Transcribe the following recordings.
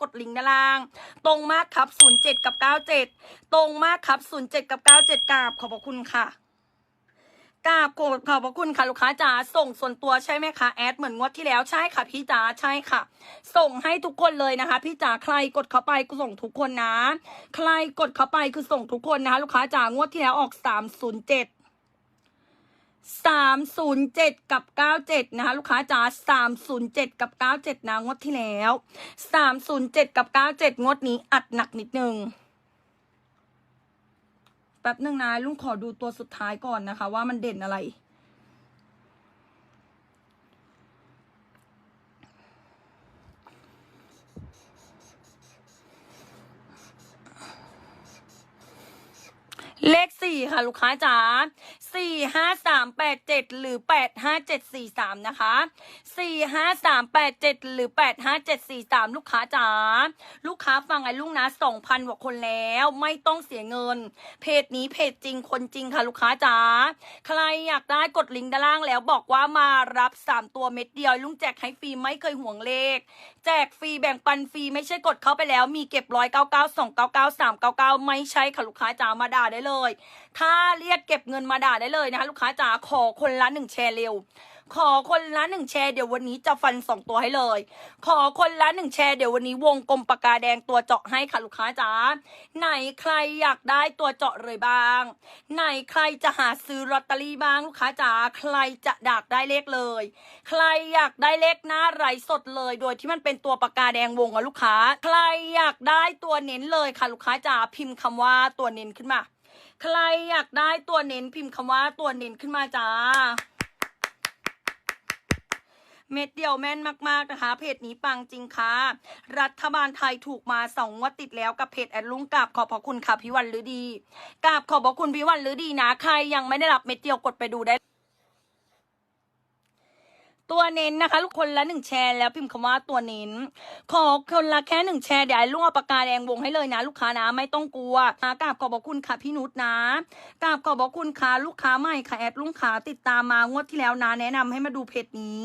กดลิงก์ด้านล่าง ตรงมากครับ 07 กับ 97 ตรงมากครับ 07 กับ 97กราบขอบพระคุณค่ะกราบขอบขอบพระคุณค่ะลูกค้าจ๋าส่งส่วนตัวใช่ไหมคะแอดเหมือนงวดที่แล้วใช่ค่ะพี่จ๋าใช่ค่ะ ส่งให้ทุกคนเลยนะคะ พี่จ๋าใครกดเข้าไปก็ส่งทุกคนนะ ใครกดเข้าไปคือส่งทุกคนนะคะลูกค้าจ๋างวดที่แล้วออก 307 สามศูนย์เจ็ดกับเก้าเจ็ดนะคะ ลูกค้าจ๋าสามศูนย์เจ็ดกับเก้าเจ็ดนะงวดที่แล้วสามศูนย์เจ็ดกับเก้าเจ็ดงวดนี้อัดหนักนิดนึง แป๊บนึงนะลุงขอดูตัวสุดท้ายก่อนนะคะ ว่ามันเด่นอะไรเลขสี่ค่ะ ลูกค้าจ๋า สี่ห้าสามแปดเจ็ดหรือแปดห้าเจ็ดสี่สามนะคะ สี่ห้าสามแปดเจ็ดหรือแปดห้าเจ็ดสี่สามลูกค้าจ๋าลูกค้าฟังไอ้ลูกนะสองพันกว่าคนแล้วไม่ต้องเสียเงิน เพจนี้เพจจริงคนจริงค่ะลูกค้าจ๋าใครอยากได้กดลิงก์ด้านล่างแล้วบอกว่ามารับสามตัวเม็ดเดียวลุงแจกให้ฟรีไม่เคยห่วงเลข แจกฟรีแบ่งปันฟรีไม่ใช่กดเข้าไปแล้ว มีเก็บร้อยเก้าเก้าสองเก้าเก้าสามเก้าเก้าไม่ใช่ค่ะลูกค้าจ๋ามาด่าได้เลย ถ้าเรียกเก็บเงินมาด่าได้เลยนะคะลูกค้าจ๋าขอคนละหนึ่งแชร์เร็ว ขอคนละหนึ่งแชร์เดี๋ยววันนี้จะฟันสองตัวให้เลย ขอคนละหนึ่งแชร์เดี๋ยววันนี้วงกลมปากกาแดงตัวเจาะให้ค่ะลูกค้าจ๋าไหนใครอยากได้ตัวเจาะเลยบ้าง ไหนใครจะหาซื้อลอตเตอรี่บ้างลูกค้าจ๋าใครจะดากได้เลขเลย ใครอยากได้เลขหน้าไรสดเลย โดยที่มันเป็นตัวปากกาแดงวงอะลูกค้า ใครอยากได้ตัวเน้นเลยค่ะลูกค้าจ๋าพิมพ์คำว่าตัวเน้นขึ้นมา ใครอยากได้ตัวเน้นพิมพ์คำว่าตัวเน้นขึ้นมาจ้า เม็ดเดียวแม่นมากๆนะคะ เพจนี้ปังจริงค่ะ รัฐบาลไทยถูกมาสองงวดติดแล้วกับเพจแอดลุงกราบขอบพระคุณค่ะพี่วันฤดีกราบขอบพระคุณพี่วันฤดีนะ ใครยังไม่ได้รับเม็ดเดียวกดไปดูได้ตัวเน้นนะคะลูกคนละหนึ่งแชร์แล้วพิมพ์คำว่าตัวเน้น ขอคนละแค่หนึ่งแชร์เดี๋ยวลุงเอาปากกาแดงวงให้เลยนะ ลูกค้านะไม่ต้องกลัวนะกราบขอบคุณค่ะพี่นุชนะกราบขอบคุณค่ะลูกค้าใหม่ค่ะแอดลุงขาติดตามมางวดที่แล้วนะ แนะนำให้มาดูเพจนี้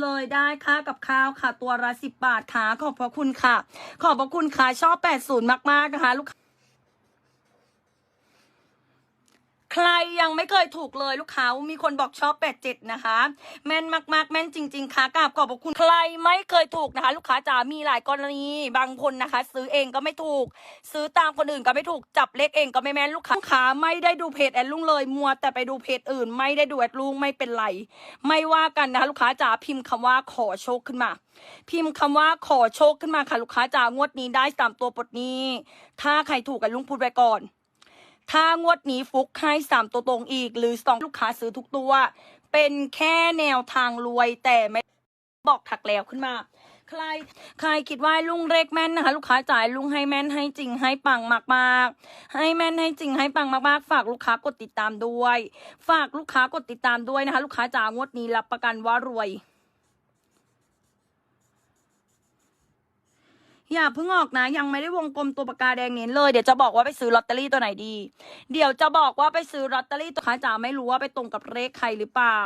เลยได้ค่ากับข้าวค่ะ ตัวละสิบบาทค่ะ ขอบพระคุณค่ะ ขอบพระคุณค่ะ ชอบแปดศูนย์มากๆนะคะ ลูกค้า ใครยังไม่เคยถูกเลยลูกค้ามีคนบอกชอบแปดเจ็ดนะคะ แม่นมากๆ แม่นจริง ๆ ค่ะกราบขอบคุณใครไม่เคยถูกนะคะ ลูกค้าจ๋ามีหลายกรณีบางคนนะคะ ซื้อเองก็ไม่ถูก ซื้อตามคนอื่นก็ไม่ถูกจับเลขเองก็ไม่แม่นลูกค้าลูกค้าไม่ได้ดูเพจแอดลุงเลยมัวแต่ไปดูเพจอื่น ไม่ได้ดูแอดลุงไม่เป็นไร ไม่ว่ากันนะคะ ลูกค้าจ๋าพิมพ์คำว่าขอโชคขึ้นมา พิมพ์คำว่าขอโชคขึ้นมาค่ะลูกค้าจ๋างวดนี้ได้สามตัวปลดนี้ ถ้าใครถูกกันลุงพูดไว้ก่อน ถ้างวดนี้ฟุกให้สามตัวตรงอีก หรือสองลูกค้าซื้อทุกตัว เป็นแค่แนวทางรวยแต่ไม่บอกถักแล้วขึ้นมา ใคร ใครคิดว่าลุงเล็กแม่นนะคะ ลูกค้าจ่ายลุงให้แม่นให้จริงให้ปังมากๆ ให้แม่นให้จริงให้ปังมากๆ ฝากลูกค้ากดติดตามด้วย ฝากลูกค้ากดติดตามด้วยนะคะ ลูกค้าจ๋างวดนี้รับประกันว่ารวย อย่าเพิ่งออกนะ ยังไม่ได้วงกลมตัวปากกาแดงเน้นเลย เดี๋ยวจะบอกว่าไปซื้อลอตเตอรี่ตัวไหนดี เดี๋ยวจะบอกว่าไปซื้อลอตเตอรี่ตัวค้าจ๋าไม่รู้ว่าไปตรงกับเลขใครหรือเปล่า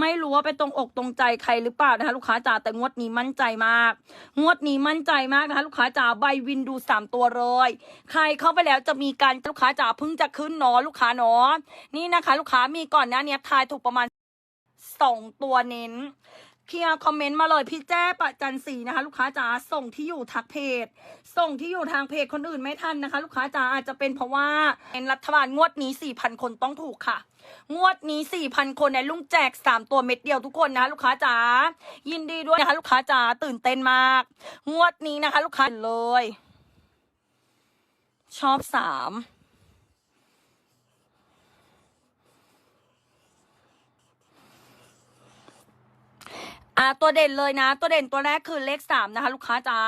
ไม่รู้ว่าไปตรงอกตรงใจใครหรือเปล่านะคะลูกค้าจ๋าแต่งวดนี้มั่นใจมาก งวดนี้มั่นใจมากนะคะลูกค้าจ๋าใบวินดูสามตัวเลย ใครเข้าไปแล้วจะมีการลูกค้าจ๋าเพิ่งจะขึ้นเนาะลูกค้าเนาะนี่นะคะ ลูกค้ามีก่อนหน้านี้ทายถูกประมาณสองตัวเน้น เคลียร์คอมเมนต์มาเลยพี่แจ้ปะจันสีนะคะ ลูกค้าจ๋าส่งที่อยู่ทักเพจ ส่งที่อยู่ทางเพจคนอื่นไม่ทันนะคะ ลูกค้าจ๋าอาจจะเป็นเพราะว่าเป็นรัฐบาลงวดนี้สี่พันคนต้องถูกค่ะ งวดนี้สี่พันคนในลุงแจกสามตัวเม็ดเดียวทุกคนนะลูกค้าจ๋ายินดีด้วยนะคะ ลูกค้าจ๋าตื่นเต้นมาก งวดนี้นะคะ ลูกค้าเลย ชอบสาม อ่าตัวเด่นเลยนะ ตัวเด่นตัวแรกคือเลขสามนะคะ ลูกค้าจ๋า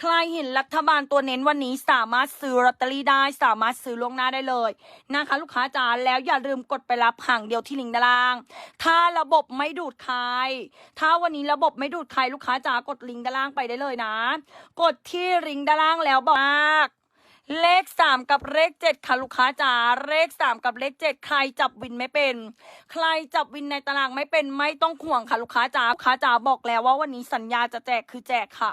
ใครเห็นรัฐบาลตัวเน้นวันนี้สามารถซื้อลอตเตอรี่ได้ สามารถซื้อล่วงหน้าได้เลยนะคะ ลูกค้าจ๋าแล้วอย่าลืมกดไปรับห่างเดียวที่ลิงก์ด้านล่าง ถ้าระบบไม่ดูดใคร ถ้าวันนี้ระบบไม่ดูดใครลูกค้าจ๋ากดลิงก์ด้านล่างไปได้เลยนะ กดที่ลิงก์ด้านล่างแล้วบอกมาก เลขสามกับเลขเจ็ดค่ะลูกค้าจ๋าเลขสามกับเลขเจ็ดใครจับวินไม่เป็น ใครจับวินในตารางไม่เป็นไม่ต้องห่วงค่ะลูกค้าจ๋าลูกค้าจ๋าบอกแล้วว่าวันนี้สัญญาจะแจกคือแจกค่ะ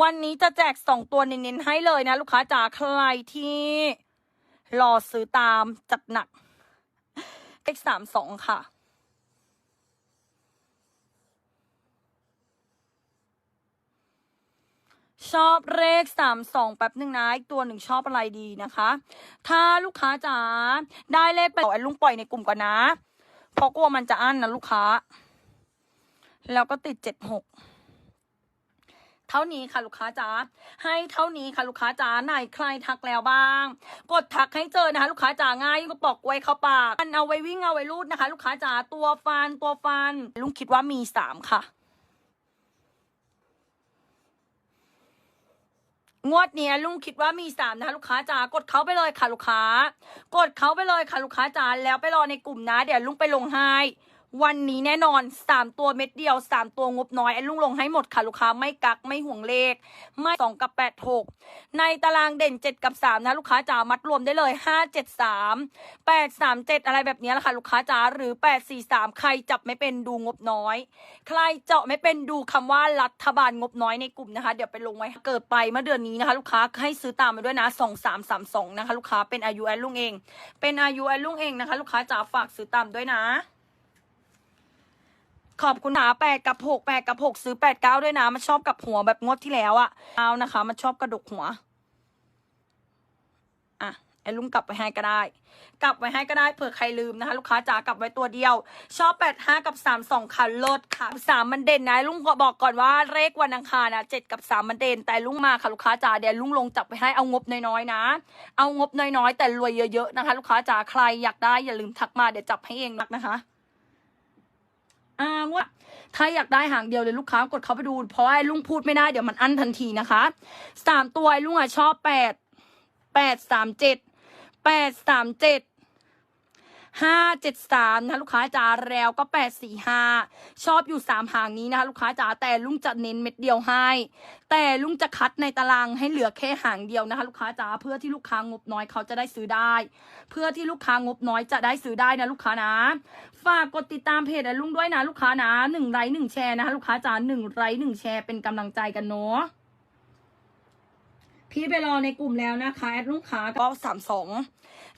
วันนี้จะแจกสองตัวเน้นๆให้เลยนะ ลูกค้าจ๋าใครที่รอซื้อตามจัดหนักเลขสามสองค่ะ ชอบเลขสามสองแป๊บหนึ่งนะอีกตัวหนึ่งชอบอะไรดีนะคะ ถ้าลูกค้าจ๋าได้เลขไปไอ้ลุงปล่อยในกลุ่มก่อนนะเพราะกลัวมันจะอั้นนะลูกค้า แล้วก็ติดเจ็ดหกเท่านี้ค่ะลูกค้าจ๋าให้เท่านี้ค่ะลูกค้าจ๋าไหนใครทักแล้วบ้าง กดทักให้เจอนะคะ ลูกค้าจ๋าง่ายก็ปอกไว้เข้าปากมันเอาไว้วิ่งเอาไว้รูดนะคะ ลูกค้าจ๋าตัวฟันตัวฟัน ลุงคิดว่ามีสามค่ะ งวดเนี้ยลุงคิดว่ามีสามนะคะลูกค้าจ๋ากดเขาไปเลยค่ะลูกค้า กดเขาไปเลยค่ะลูกค้าจ๋าแล้วไปรอในกลุ่มนะ เดี๋ยวลุงไปลงให้ วันนี้แน่นอนสามตัวเม็ดเดียวสามตัวงบน้อยไอ้ลุงลงให้หมดค่ะลูกค้าไม่กักไม่ห่วงเลข ไม่สองกับแปดหกในตารางเด่นเจ็ดกับสามนะลูกค้าจ๋ามัดรวมได้เลยห้าเจ็ดสามแปดสามเจ็ดอะไรแบบนี้แหละค่ะลูกค้าจ๋าหรือแปดสี่สามใครจับไม่เป็นดูงบน้อย ใครเจาะไม่เป็นดูคำว่ารัฐบาลงบน้อยในกลุ่มนะคะ เดี๋ยวไปลงไว้เกิดไปเมื่อเดือนนี้นะคะ ลูกค้าให้ซื้อตามมาด้วยนะสองสามสามสองนะคะ ลูกค้าเป็นอายุแอนลุงเอง เป็นอายุแอนลุงเองนะคะ ลูกค้าจ๋าฝากซื้อตามด้วยนะ ขอบคุณนะแปดกับหกแปดกับหกซื้อแปดเก้าด้วยนะ มันชอบกับหัวแบบงดที่แล้วอะเอานะคะ มันชอบกระดกหัว อะไอ้ลุงกลับไปให้ก็ได้ กลับไว้ให้ก็ได้เผื่อใครลืมนะคะ ลูกค้าจ๋ากลับไว้ตัวเดียว ชอบแปดห้ากับสามสองค่ะลดค่ะสามมันเด่นนะลุงก็บอกก่อนว่าเลขวันอังคารนะเจ็ดกับสามมันเด่น แต่ลุงมาค่ะลูกค้าจ๋าเดี๋ยวลุงลงจับไปให้เอางบน้อยๆนะ เอางบน้อยๆ แต่รวยเยอะๆนะคะ ลูกค้าจ๋าใครอยากได้อย่าลืมทักมาเดี๋ยวจับให้เองนะคะ อ่างวดถ้าอยากได้หางเดียวเลยลูกค้ากดเข้าไปดู เพราะว่าไอ้ลุงพูดไม่ได้เดี๋ยวมันอั้นทันทีนะคะสามตัวไอ้ลุงอะชอบแปดแปดสามเจ็ดแปดสามเจ็ด ห้าเจ็ดสามนะลูกค้าจ๋าแล้วก็แปดสี่ห้าชอบอยู่สามหางนี้นะคะลูกค้าจ๋าแต่ลุงจะเน้นเม็ดเดียวให้ แต่ลุงจะคัดในตารางให้เหลือแค่หางเดียวนะคะลูกค้าจ๋าเพื่อที่ลูกค้างบน้อยเขาจะได้ซื้อได้ เพื่อที่ลูกค้างบน้อยจะได้ซื้อได้นะลูกค้านะ ฝากกดติดตามเพจลุงด้วยนะลูกค้านะหนึ่งไลค์หนึ่งแชร์นะคะลูกค้าจ๋าหนึ่งไลค์หนึ่งแชร์เป็นกำลังใจกันเนาะพี่ไปรอในกลุ่มแล้วนะคะแอดลูกค้าก็สามสอง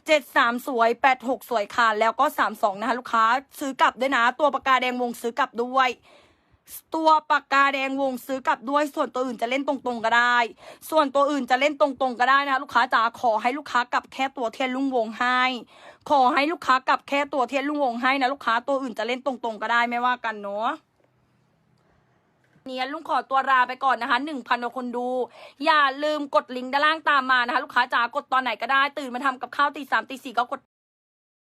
เจ็ดสามสวยแปดหกสวยค่ะ แล้วก็สามสองนะคะ ลูกค้าซื้อกลับด้วยนะ ตัวปากกาแดงวงซื้อกลับด้วย ตัวปากกาแดงวงซื้อกลับด้วย ส่วนตัวอื่นจะเล่นตรงๆก็ได้ ส่วนตัวอื่นจะเล่นตรงๆก็ได้นะคะลูกค้าจ๋าขอให้ลูกค้ากลับแค่ตัวเทียนลุงวงให้ ขอให้ลูกค้ากลับแค่ตัวเทียนลุงวงให้นะลูกค้าตัวอื่นจะเล่นตรงๆก็ได้ไม่ว่ากันเนาะ เนี่ยลุงขอตัวลาไปก่อนนะคะหนึ่งพันคนดู อย่าลืมกดลิงก์ด้านล่างตามมานะคะ ลูกค้าจ๋ากดตอนไหนก็ได้ตื่นมาทำกับข้าวตีสามตีสี่ก็กด